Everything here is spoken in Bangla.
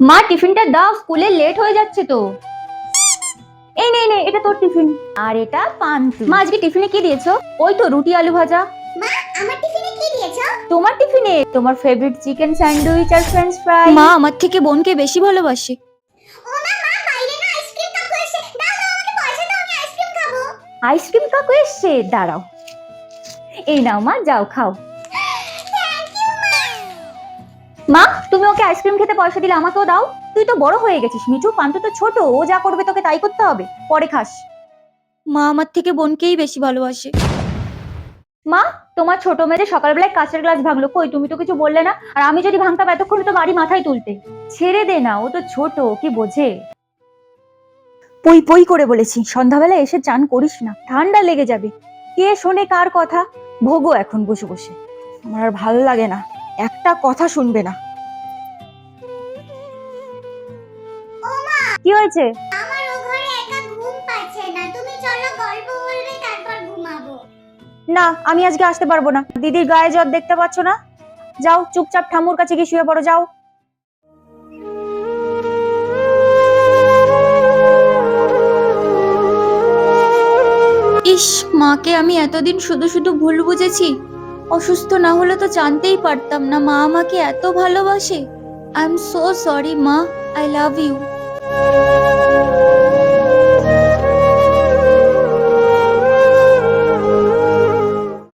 মা টিফিনটা দাও স্কুলে লেট হয়ে যাচ্ছে তো। এই নে নে এটা তোর টিফিন। আর এটা পান্তুর। মা আজকে টিফিনে কি দিয়েছ? ওই তো রুটি আলু ভাজা। মা আমার টিফিনে কি দিয়েছ? তোমার টিফিনে? তোমার ফেভারিট চিকেন স্যান্ডউইচ আর ফ্রেঞ্চ ফ্রাই মা আমার থেকে বোনকে বেশি ভালোবাসে। ও মা মা বাইরে না আইসক্রিম কাকু এসে দাও দাও আমাকে পয়সা দাও আমি আইসক্রিম খাব। আইসক্রিম কাকু এসছে? দাঁড়াও। এই নাও মা যাও খাও। মা তুমি ওকে আইসক্রিম খেতে পয়সা দিলে আমাকেও দাও। তুই তো বড় হয়ে গেছিস মিঠু। পান্তু তো ছোট ও যা করবে তোকে তাই করতে হবে। পরে খাস। মা আমার থেকে বোনকেই বেশি ভালোবাসে। মা তোমার ছোট মেয়ে সকালবেলায় কাঁচের গ্লাস ভাঙলো কই? তুমি তো কিছু বললে না। আর আমি যদি ভাঙতাম এতক্ষণ তো বাড়ি মাথায় তুলতে। ছেড়ে দে না ও তো ছোট কি বোঝে? পই পই করে বলেছি সন্ধ্যাবেলা এসে চান করিস না ঠান্ডা লেগে যাবে। কে শোনে কার কথা? ভোগো এখন বসে বসে। আমার আর ভালো লাগে না। একটা কথা শুনবে না। কি হয়েছে? আমার ঘরে একা ঘুম পাচ্ছে না। তুমি চলো গল্প বলবে তারপর ঘুমাবো। না আমি আজকে আসতে পারব না। দিদির গায়ে জ্বর দেখতে পাচ্ছ না? যাও চুপচাপ ঠাম্মুর কাছে গিয়ে শুয়ে পড়ো যাও। ইস মাকে আমি এতদিন শুধু শুধু ভুল বুঝেছি। অসুস্থ না হলে তো জানতেই পারতাম না মা আমাকে এত ভালোবাসে। আই এম সো সরি মা। I love you